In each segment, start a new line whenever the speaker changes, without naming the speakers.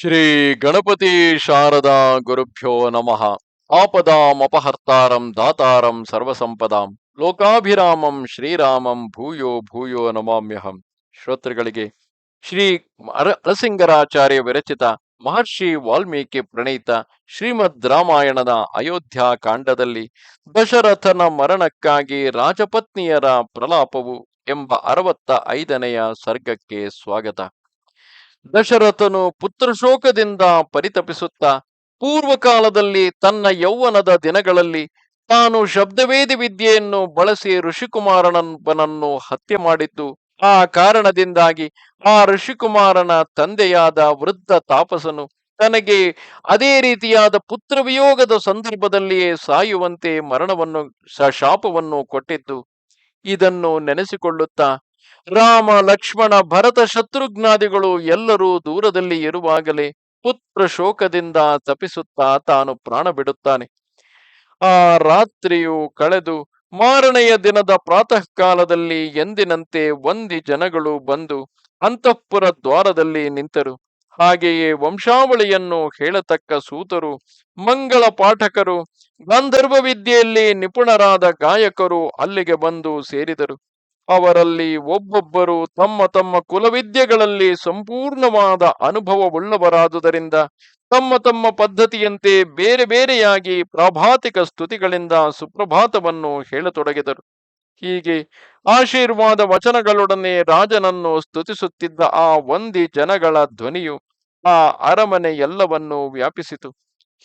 ಶ್ರೀ ಗಣಪತಿ ಶಾರದಾ ಗುರುಭ್ಯೋ ನಮಃ. ಆಪದಾಮಪಹರ್ತಾರಂ ದಾತಾರಂ ಸರ್ವಸಂಪದಾಂ. ಲೋಕಾಭಿರಾಮಂ ಶ್ರೀರಾಮಂ ಭೂಯೋ ಭೂಯೋ ನಮಾಮ್ಯಹಂ. ಶ್ರೋತೃಗಳಿಗೆ ಶ್ರೀ ನರಸಿಂಗರಾಚಾರ್ಯ ವಿರಚಿತ ಮಹರ್ಷಿ ವಾಲ್ಮೀಕಿ ಪ್ರಣೀತ ಶ್ರೀಮದ್ ರಾಮಾಯಣದ ಅಯೋಧ್ಯ ಕಾಂಡದಲ್ಲಿ ದಶರಥನ ಮರಣಕ್ಕಾಗಿ ರಾಜಪತ್ನಿಯರ ಪ್ರಲಾಪವು ಎಂಬ ಅರವತ್ತ ಐದನೆಯ ಸರ್ಗಕ್ಕೆ ಸ್ವಾಗತ. ದಶರಥನು ಪುತ್ರಶೋಕದಿಂದ ಪರಿತಪಿಸುತ್ತಾ ಪೂರ್ವಕಾಲದಲ್ಲಿ ತನ್ನ ಯೌವನದ ದಿನಗಳಲ್ಲಿ ತಾನು ಶಬ್ದವೇದಿ ವಿದ್ಯೆಯನ್ನು ಬಳಸಿ ಋಷಿಕುಮಾರನೊಬ್ಬನನ್ನು ಹತ್ಯೆ ಮಾಡಿದ್ದು, ಆ ಕಾರಣದಿಂದಾಗಿ ಆ ಋಷಿಕುಮಾರನ ತಂದೆಯಾದ ವೃದ್ಧ ತಾಪಸನು ತನಗೆ ಅದೇ ರೀತಿಯಾದ ಪುತ್ರವಿಯೋಗದ ಸಂದರ್ಭದಲ್ಲಿಯೇ ಸಾಯುವಂತೆ ಮರಣವನ್ನು ಶಾಪವನ್ನು ಕೊಟ್ಟಿದ್ದು. ಇದನ್ನು ನೆನೆಸಿಕೊಳ್ಳುತ್ತಾ ರಾಮ, ಲಕ್ಷ್ಮಣ, ಭರತ, ಶತ್ರುಘ್ನಾದಿಗಳು ಎಲ್ಲರೂ ದೂರದಲ್ಲಿ ಇರುವಾಗಲೇ ಪುತ್ರ ಶೋಕದಿಂದ ತಪಿಸುತ್ತಾ ತಾನು ಪ್ರಾಣ ಬಿಡುತ್ತಾನೆ. ಆ ರಾತ್ರಿಯು ಕಳೆದು ಮಾರನೆಯ ದಿನದ ಪ್ರಾತಃ ಕಾಲದಲ್ಲಿ ಎಂದಿನಂತೆ ಒಂದಿ ಜನಗಳು ಬಂದು ಅಂತಃಪುರ ದ್ವಾರದಲ್ಲಿ ನಿಂತರು. ಹಾಗೆಯೇ ವಂಶಾವಳಿಯನ್ನು ಹೇಳತಕ್ಕ ಸೂತರು, ಮಂಗಳ ಪಾಠಕರು, ಗಾಂಧರ್ವ ವಿದ್ಯೆಯಲ್ಲಿ ನಿಪುಣರಾದ ಗಾಯಕರು ಅಲ್ಲಿಗೆ ಬಂದು ಸೇರಿದರು. ಅವರಲ್ಲಿ ಒಬ್ಬೊಬ್ಬರು ತಮ್ಮ ತಮ್ಮ ಕುಲವಿದ್ಯೆಗಳಲ್ಲಿ ಸಂಪೂರ್ಣವಾದ ಅನುಭವವುಳ್ಳವರಾದುದರಿಂದ, ತಮ್ಮ ತಮ್ಮ ಪದ್ಧತಿಯಂತೆ ಬೇರೆ ಬೇರೆಯಾಗಿ ಪ್ರಾಭಾತಿಕ ಸ್ತುತಿಗಳಿಂದ ಸುಪ್ರಭಾತವನ್ನು ಹೇಳತೊಡಗಿದರು. ಹೀಗೆ ಆಶೀರ್ವಾದ ವಚನಗಳೊಡನೆ ರಾಜನನ್ನು ಸ್ತುತಿಸುತ್ತಿದ್ದ ಆ ವಂದಿ ಜನಗಳ ಧ್ವನಿಯು ಆ ಅರಮನೆ ಎಲ್ಲವನ್ನೂ ವ್ಯಾಪಿಸಿತು.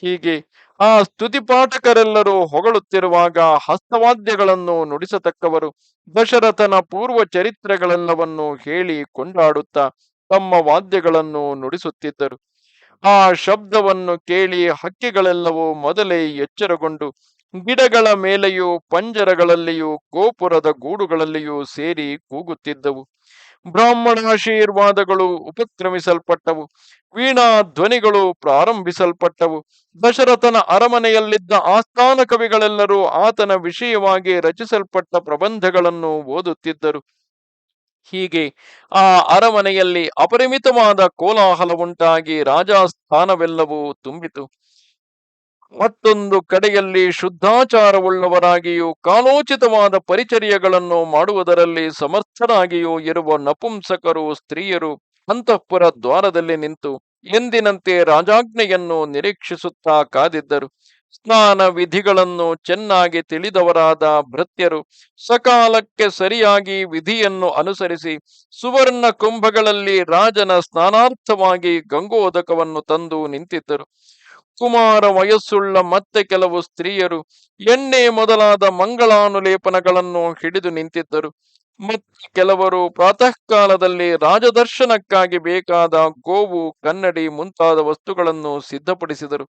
ಹೀಗೆ ಆ ಸ್ತುತಿಪಾಠಕರೆಲ್ಲರೂ ಹೊಗಳುತ್ತಿರುವಾಗ ಹಸ್ತವಾದ್ಯಗಳನ್ನು ನುಡಿಸತಕ್ಕವರು ದಶರಥನ ಪೂರ್ವ ಚರಿತ್ರೆಗಳೆಲ್ಲವನ್ನು ಹೇಳಿ ಕೊಂಡಾಡುತ್ತಾ ತಮ್ಮ ವಾದ್ಯಗಳನ್ನು ನುಡಿಸುತ್ತಿದ್ದರು. ಆ ಶಬ್ದವನ್ನು ಕೇಳಿ ಹಕ್ಕಿಗಳೆಲ್ಲವೂ ಮೊದಲೇ ಎಚ್ಚರಗೊಂಡು ಗಿಡಗಳ ಮೇಲೆಯೂ ಪಂಜರಗಳಲ್ಲಿಯೂ ಗೋಪುರದ ಗೂಡುಗಳಲ್ಲಿಯೂ ಸೇರಿ ಕೂಗುತ್ತಿದ್ದವು. ಬ್ರಾಹ್ಮಣಾಶೀರ್ವಾದಗಳು ಉಪಕ್ರಮಿಸಲ್ಪಟ್ಟವು. ವೀಣಾ ಧ್ವನಿಗಳು ಪ್ರಾರಂಭಿಸಲ್ಪಟ್ಟವು. ದಶರಥನ ಅರಮನೆಯಲ್ಲಿದ್ದ ಆಸ್ಥಾನ ಕವಿಗಳೆಲ್ಲರೂ ಆತನ ವಿಷಯವಾಗಿ ರಚಿಸಲ್ಪಟ್ಟ ಪ್ರಬಂಧಗಳನ್ನು ಓದುತ್ತಿದ್ದರು. ಹೀಗೆ ಆ ಅರಮನೆಯಲ್ಲಿ ಅಪರಿಮಿತವಾದ ಕೋಲಾಹಲ ಉಂಟಾಗಿ ರಾಜಾಸ್ಥಾನವೆಲ್ಲವೂ ತುಂಬಿತು. ಮತ್ತೊಂದು ಕಡೆಯಲ್ಲಿ ಶುದ್ಧಾಚಾರವುಳ್ಳವರಾಗಿಯೂ ಕಾಲೋಚಿತವಾದ ಪರಿಚರ್ಯಗಳನ್ನು ಮಾಡುವುದರಲ್ಲಿ ಸಮರ್ಥರಾಗಿಯೂ ಇರುವ ನಪುಂಸಕರು ಸ್ತ್ರೀಯರು ಅಂತಃಪುರ ದ್ವಾರದಲ್ಲಿ ನಿಂತು ಎಂದಿನಂತೆ ರಾಜಾಜ್ಞೆಯನ್ನು ನಿರೀಕ್ಷಿಸುತ್ತಾ ಕಾದಿದ್ದರು. ಸ್ನಾನ ವಿಧಿಗಳನ್ನು ಚೆನ್ನಾಗಿ ತಿಳಿದವರಾದ ಭೃತ್ಯರು ಸಕಾಲಕ್ಕೆ ಸರಿಯಾಗಿ ವಿಧಿಯನ್ನು ಅನುಸರಿಸಿ ಸುವರ್ಣ ಕುಂಭಗಳಲ್ಲಿ ರಾಜನ ಸ್ನಾನಾರ್ಥವಾಗಿ ಗಂಗೋದಕವನ್ನು ತಂದು ನಿಂತಿದ್ದರು. ಕುಮಾರ ವಯಸ್ಸುಳ್ಳ ಮತ್ತೆ ಕೆಲವು ಸ್ತ್ರೀಯರು ಎಣ್ಣೆ ಮೊದಲಾದ ಮಂಗಳಾನುಲೇಪನಗಳನ್ನು ಹಿಡಿದು ನಿಂತಿದ್ದರು. ಮತ್ತೆ ಕೆಲವರು ಪ್ರಾತಃ ಕಾಲದಲ್ಲಿ ರಾಜದರ್ಶನಕ್ಕಾಗಿ ಬೇಕಾದ ಗೋವು, ಕನ್ನಡಿ ಮುಂತಾದ ವಸ್ತುಗಳನ್ನು ಸಿದ್ಧಪಡಿಸಿದರು.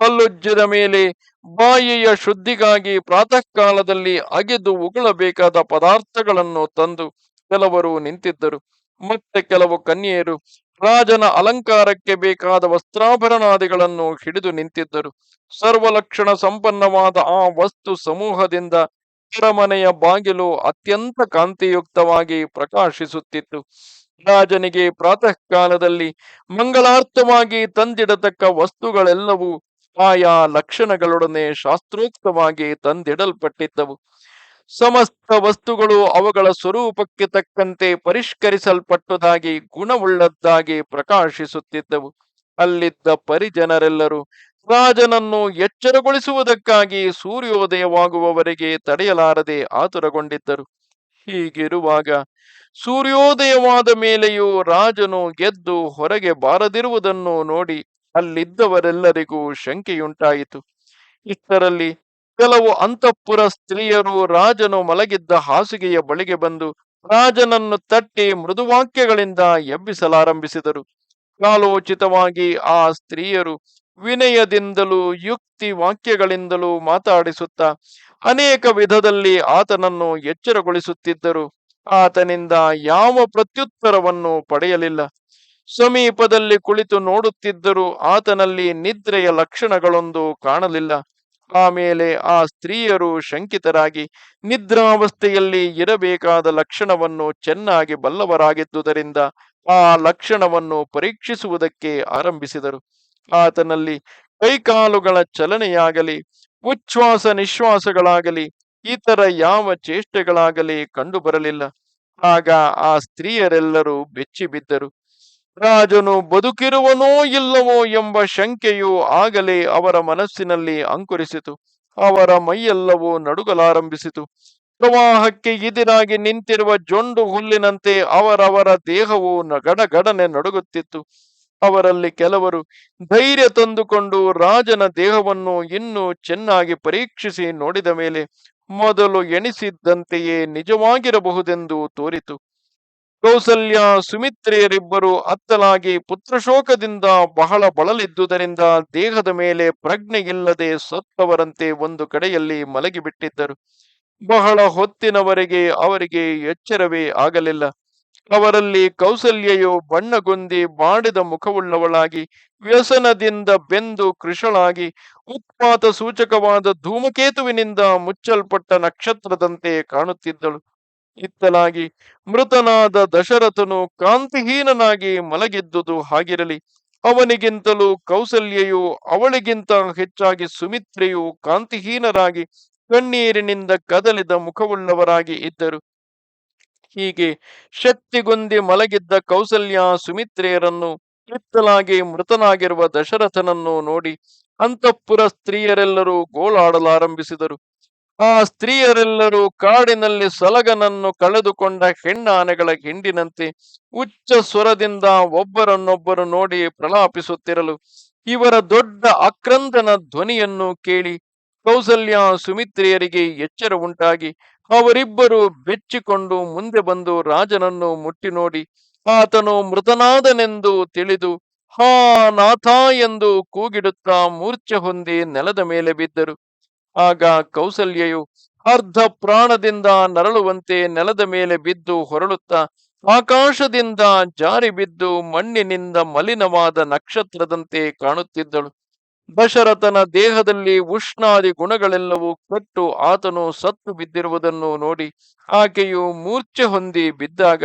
ಹಲ್ಲುಜ್ಜದ ಮೇಲೆ ಬಾಯಿಯ ಶುದ್ಧಿಗಾಗಿ ಪ್ರಾತಃ ಕಾಲದಲ್ಲಿ ಅಗೆದು ಉಗುಳಬೇಕಾದ ಪದಾರ್ಥಗಳನ್ನು ತಂದು ಕೆಲವರು ನಿಂತಿದ್ದರು. ಮತ್ತೆ ಕೆಲವು ಕನ್ಯೆಯರು ರಾಜನ ಅಲಂಕಾರಕ್ಕೆ ಬೇಕಾದ ವಸ್ತ್ರಾಭರಣಾದಿಗಳನ್ನು ಹಿಡಿದು ನಿಂತಿದ್ದರು. ಸರ್ವಲಕ್ಷಣ ಸಂಪನ್ನವಾದ ಆ ವಸ್ತು ಸಮೂಹದಿಂದ ಅರಮನೆಯ ಬಾಗಿಲು ಅತ್ಯಂತ ಕಾಂತಿಯುಕ್ತವಾಗಿ ಪ್ರಕಾಶಿಸುತ್ತಿತ್ತು. ರಾಜನಿಗೆ ಪ್ರಾತಃ ಕಾಲದಲ್ಲಿ ಮಂಗಳಾರ್ಥವಾಗಿ ತಂದಿಡತಕ್ಕ ವಸ್ತುಗಳೆಲ್ಲವೂ ಆಯಾ ಲಕ್ಷಣಗಳೊಡನೆ ಶಾಸ್ತ್ರೋಕ್ತವಾಗಿ ತಂದಿಡಲ್ಪಟ್ಟಿದ್ದವು. ಸಮಸ್ತ ವಸ್ತುಗಳು ಅವುಗಳ ಸ್ವರೂಪಕ್ಕೆ ತಕ್ಕಂತೆ ಪರಿಷ್ಕರಿಸಲ್ಪಟ್ಟದಾಗಿ, ಗುಣವುಳ್ಳದ್ದಾಗಿ ಪ್ರಕಾಶಿಸುತ್ತಿದ್ದವು. ಅಲ್ಲಿದ್ದ ಪರಿಜನರೆಲ್ಲರೂ ರಾಜನನ್ನು ಎಚ್ಚರಗೊಳಿಸುವುದಕ್ಕಾಗಿ ಸೂರ್ಯೋದಯವಾಗುವವರೆಗೆ ತಡೆಯಲಾರದೆ ಆತುರಗೊಂಡಿದ್ದರು. ಹೀಗಿರುವಾಗ ಸೂರ್ಯೋದಯವಾದ ಮೇಲೆಯೂ ರಾಜನು ಗೆದ್ದು ಹೊರಗೆ ಬಾರದಿರುವುದನ್ನು ನೋಡಿ ಅಲ್ಲಿದ್ದವರೆಲ್ಲರಿಗೂ ಶಂಕೆಯುಂಟಾಯಿತು. ಇಷ್ಟರಲ್ಲಿ ಕೆಲವು ಅಂತಃಪುರ ಸ್ತ್ರೀಯರು ರಾಜನು ಮಲಗಿದ್ದ ಹಾಸಿಗೆಯ ಬಳಿಗೆ ಬಂದು ರಾಜನನ್ನು ತಟ್ಟಿ ಮೃದುವಾಕ್ಯಗಳಿಂದ ಎಬ್ಬಿಸಲಾರಂಭಿಸಿದರು. ಕಾಲೋಚಿತವಾಗಿ ಆ ಸ್ತ್ರೀಯರು ವಿನಯದಿಂದಲೂ ಯುಕ್ತಿ ವಾಕ್ಯಗಳಿಂದಲೂ ಮಾತಾಡಿಸುತ್ತಾ ಅನೇಕ ವಿಧದಲ್ಲಿ ಆತನನ್ನು ಎಚ್ಚರಗೊಳಿಸುತ್ತಿದ್ದರು. ಆತನಿಂದ ಯಾವ ಪ್ರತ್ಯುತ್ತರವನ್ನು ಪಡೆಯಲಿಲ್ಲ. ಸಮೀಪದಲ್ಲಿ ಕುಳಿತು ನೋಡುತ್ತಿದ್ದರೂ ಆತನಲ್ಲಿ ನಿದ್ರೆಯ ಲಕ್ಷಣಗಳೊಂದು ಕಾಣಲಿಲ್ಲ. ಆಮೇಲೆ ಆ ಸ್ತ್ರೀಯರು ಶಂಕಿತರಾಗಿ ನಿದ್ರಾವಸ್ಥೆಯಲ್ಲಿ ಇರಬೇಕಾದ ಲಕ್ಷಣವನ್ನು ಚೆನ್ನಾಗಿ ಬಲ್ಲವರಾಗಿದ್ದುದರಿಂದ ಆ ಲಕ್ಷಣವನ್ನು ಪರೀಕ್ಷಿಸುವುದಕ್ಕೆ ಆರಂಭಿಸಿದರು. ಆತನಲ್ಲಿ ಕೈಕಾಲುಗಳ ಚಲನೆಯಾಗಲಿ ಉಚ್ಛ್ವಾಸ ನಿಶ್ವಾಸಗಳಾಗಲಿ ಇತರ ಯಾವ ಚೇಷ್ಟೆಗಳಾಗಲಿ ಕಂಡುಬರಲಿಲ್ಲ. ಆಗ ಆ ಸ್ತ್ರೀಯರೆಲ್ಲರೂ ಬೆಚ್ಚಿ ಬಿದ್ದರು ರಾಜನು ಬದುಕಿರುವನೋ ಇಲ್ಲವೋ ಎಂಬ ಶಂಕೆಯು ಆಗಲೇ ಅವರ ಮನಸ್ಸಿನಲ್ಲಿ ಅಂಕುರಿಸಿತು. ಅವರ ಮೈಯೆಲ್ಲವೂ ನಡುಗಲಾರಂಭಿಸಿತು. ಪ್ರವಾಹಕ್ಕೆ ಎದುರಾಗಿ ನಿಂತಿರುವ ಜೊಂಡು ಹುಲ್ಲಿನಂತೆ ಅವರವರ ದೇಹವು ಗಡಗಡನೆ ನಡುಗುತ್ತಿತ್ತು. ಅವರಲ್ಲಿ ಕೆಲವರು ಧೈರ್ಯ ತಂದುಕೊಂಡು ರಾಜನ ದೇಹವನ್ನು ಇನ್ನೂ ಚೆನ್ನಾಗಿ ಪರೀಕ್ಷಿಸಿ ನೋಡಿದ ಮೇಲೆ ಮೊದಲು ಎಣಿಸಿದ್ದಂತೆಯೇ ನಿಜವಾಗಿರಬಹುದೆಂದು ತೋರಿತು. ಕೌಸಲ್ಯ ಸುಮಿತ್ರೆಯರಿಬ್ಬರು ಅತ್ತಲಾಗಿ ಪುತ್ರಶೋಕದಿಂದ ಬಹಳ ಬಳಲಿದ್ದುದರಿಂದ ದೇಹದ ಮೇಲೆ ಪ್ರಜ್ಞೆಯಿಲ್ಲದೆ ಸತ್ತವರಂತೆ ಒಂದು ಕಡೆಯಲ್ಲಿ ಮಲಗಿಬಿಟ್ಟಿದ್ದರು. ಬಹಳ ಹೊತ್ತಿನವರೆಗೆ ಅವರಿಗೆ ಎಚ್ಚರವೇ ಆಗಲಿಲ್ಲ. ಅವರಲ್ಲಿ ಕೌಸಲ್ಯೆಯು ಬಣ್ಣಗೊಂದಿ ಬಾಡಿದ ಮುಖವುಳ್ಳವಳಾಗಿ, ವ್ಯಸನದಿಂದ ಬೆಂದು ಕೃಶಳಾಗಿ, ಉತ್ಪಾತ ಸೂಚಕವಾದ ಧೂಮಕೇತುವಿನಿಂದ ಮುಚ್ಚಲ್ಪಟ್ಟ ನಕ್ಷತ್ರದಂತೆ ಕಾಣುತ್ತಿದ್ದಳು. ಇತ್ತಲಾಗಿ ಮೃತನಾದ ದಶರಥನು ಕಾಂತಿಹೀನನಾಗಿ ಮಲಗಿದ್ದುದು ಹಾಗಿರಲಿ. ಅವನಿಗಿಂತಲೂ ಕೌಸಲ್ಯೆಯು ಅವಳಿಗಿಂತ ಹೆಚ್ಚಾಗಿ ಸುಮಿತ್ರೆಯು ಕಾಂತಿಹೀನರಾಗಿ ಕಣ್ಣೀರಿನಿಂದ ಕದಲಿದ ಮುಖವುಳ್ಳವರಾಗಿ ಇದ್ದರು. ಹೀಗೆ ಶಕ್ತಿಗೊಂದಿ ಮಲಗಿದ್ದ ಕೌಸಲ್ಯ ಸುಮಿತ್ರೆಯರನ್ನು ಇತ್ತಲಾಗಿ ಮೃತನಾಗಿರುವ ದಶರಥನನ್ನು ನೋಡಿ ಅಂತಃಪುರ ಸ್ತ್ರೀಯರೆಲ್ಲರೂ ಗೋಳಾಡಲಾರಂಭಿಸಿದರು. ಆ ಸ್ತ್ರೀಯರೆಲ್ಲರೂ ಕಾಡಿನಲ್ಲಿ ಸಲಗನನ್ನು ಕಳೆದುಕೊಂಡ ಹೆಣ್ಣಾನೆಗಳ ಹಿಂಡಿನಂತೆ ಉಚ್ಚ ಸ್ವರದಿಂದ ಒಬ್ಬರನ್ನೊಬ್ಬರು ನೋಡಿ ಪ್ರಲಾಪಿಸುತ್ತಿರಲು ಇವರ ದೊಡ್ಡ ಅಕ್ರಂದನ ಧ್ವನಿಯನ್ನು ಕೇಳಿ ಕೌಸಲ್ಯ ಸುಮಿತ್ರಿಯರಿಗೆ ಎಚ್ಚರ ಉಂಟಾಗಿ ಅವರಿಬ್ಬರು ಬೆಚ್ಚಿಕೊಂಡು ಮುಂದೆ ಬಂದು ರಾಜನನ್ನು ಮುಟ್ಟಿ ನೋಡಿ ಆತನು ಮೃತನಾದನೆಂದು ತಿಳಿದು, ಹಾ, ನಾಥ ಎಂದು ಕೂಗಿಡುತ್ತಾ ಮೂರ್ಛೆ ಹೊಂದಿ ನೆಲದ ಮೇಲೆ ಬಿದ್ದರು. ಆಗ ಕೌಸಲ್ಯೆಯು ಅರ್ಧ ಪ್ರಾಣದಿಂದ ನರಳುವಂತೆ ನೆಲದ ಮೇಲೆ ಬಿದ್ದು ಹೊರಳುತ್ತಾ ಆಕಾಶದಿಂದ ಜಾರಿ ಬಿದ್ದು ಮಣ್ಣಿನಿಂದ ಮಲಿನವಾದ ನಕ್ಷತ್ರದಂತೆ ಕಾಣುತ್ತಿದ್ದಳು. ದಶರಥನ ದೇಹದಲ್ಲಿ ಉಷ್ಣಾದಿ ಗುಣಗಳೆಲ್ಲವೂ ಕಟ್ಟು ಆತನು ಸತ್ತು ಬಿದ್ದಿರುವುದನ್ನು ನೋಡಿ ಆಕೆಯು ಮೂರ್ಛೆ ಹೊಂದಿ ಬಿದ್ದಾಗ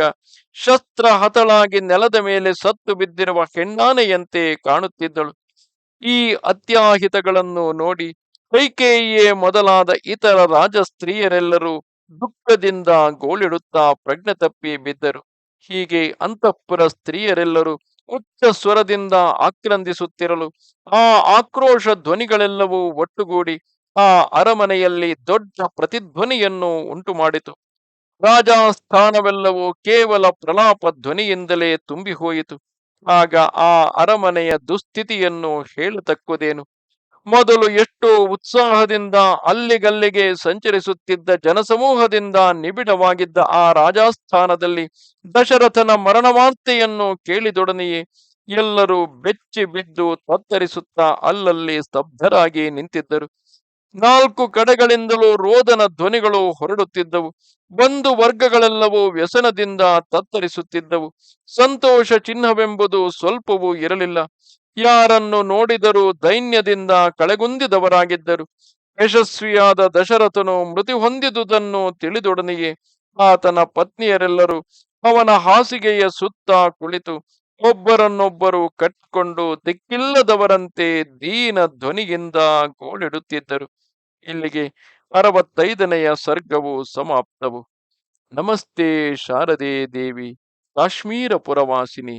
ಶಸ್ತ್ರ ಹತಳಾಗಿ ನೆಲದ ಮೇಲೆ ಸತ್ತು ಬಿದ್ದಿರುವ ಹೆಣ್ಣಾನೆಯಂತೆ ಕಾಣುತ್ತಿದ್ದಳು. ಈ ಅತ್ಯಾಹಿತಗಳನ್ನು ನೋಡಿ ಕೈಕೇಯಿಯೇ ಮೊದಲಾದ ಇತರ ರಾಜ ಸ್ತ್ರೀಯರೆಲ್ಲರೂ ದುಃಖದಿಂದ ಗೋಳಿಡುತ್ತಾ ಪ್ರಜ್ಞೆ ತಪ್ಪಿ ಬಿದ್ದರು. ಹೀಗೆ ಅಂತಃಪುರ ಸ್ತ್ರೀಯರೆಲ್ಲರೂ ಉಚ್ಚ ಸ್ವರದಿಂದ ಆಕ್ರಂದಿಸುತ್ತಿರಲು ಆ ಆಕ್ರೋಶ ಧ್ವನಿಗಳೆಲ್ಲವೂ ಒಟ್ಟುಗೂಡಿ ಆ ಅರಮನೆಯಲ್ಲಿ ದೊಡ್ಡ ಪ್ರತಿಧ್ವನಿಯನ್ನು ಉಂಟು ಮಾಡಿತು ರಾಜಸ್ಥಾನವೆಲ್ಲವೂ ಕೇವಲ ಪ್ರಲಾಪ ಧ್ವನಿಯಿಂದಲೇ ತುಂಬಿ ಹೋಯಿತು ಆಗ ಆ ಅರಮನೆಯ ದುಸ್ಥಿತಿಯನ್ನು ಹೇಳತಕ್ಕುದೇನು? ಮೊದಲು ಎಷ್ಟು ಉತ್ಸಾಹದಿಂದ ಅಲ್ಲಿಗಲ್ಲಿಗೆ ಸಂಚರಿಸುತ್ತಿದ್ದ ಜನಸಮೂಹದಿಂದ ನಿಬಿಡವಾಗಿದ್ದ ಆ ರಾಜಸ್ಥಾನದಲ್ಲಿ ದಶರಥನ ಮರಣವಾರ್ತೆಯನ್ನು ಕೇಳಿದೊಡನೆಯೇ ಎಲ್ಲರೂ ಬೆಚ್ಚಿ ಬಿದ್ದು ತತ್ತರಿಸುತ್ತಾ ಅಲ್ಲಲ್ಲಿ ಸ್ತಬ್ಧರಾಗಿ ನಿಂತಿದ್ದರು. ನಾಲ್ಕು ಕಡೆಗಳಿಂದಲೂ ರೋದನ ಧ್ವನಿಗಳು ಹೊರಡುತ್ತಿದ್ದವು. ಬಂದು ವರ್ಗಗಳೆಲ್ಲವೂ ವ್ಯಸನದಿಂದ ತತ್ತರಿಸುತ್ತಿದ್ದವು. ಸಂತೋಷ ಚಿಹ್ನವೆಂಬುದು ಸ್ವಲ್ಪವೂ ಇರಲಿಲ್ಲ. ಯಾರನ್ನು ನೋಡಿದರೂ ದೈನ್ಯದಿಂದ ಕಳೆಗುಂದಿದವರಾಗಿದ್ದರು. ಯಶಸ್ವಿಯಾದ ದಶರಥನು ಮೃತಿ ಹೊಂದಿದುದನ್ನು ತಿಳಿದೊಡನೆಯೇ ಆತನ ಪತ್ನಿಯರೆಲ್ಲರೂ ಅವನ ಹಾಸಿಗೆಯ ಸುತ್ತ ಕುಳಿತು ಒಬ್ಬರನ್ನೊಬ್ಬರು ಕಟ್ಟಿಕೊಂಡು ದಿಕ್ಕಿಲ್ಲದವರಂತೆ ದೀನ ಧ್ವನಿಯಿಂದ ಗೋಳಿಡುತ್ತಿದ್ದರು. ಇಲ್ಲಿಗೆ ಅರವತ್ತೈದನೆಯ ಸರ್ಗವು ಸಮಾಪ್ತವು. ನಮಸ್ತೆ ಶಾರದೆ ದೇವಿ, ಕಾಶ್ಮೀರ ಪುರವಾಸಿನಿ.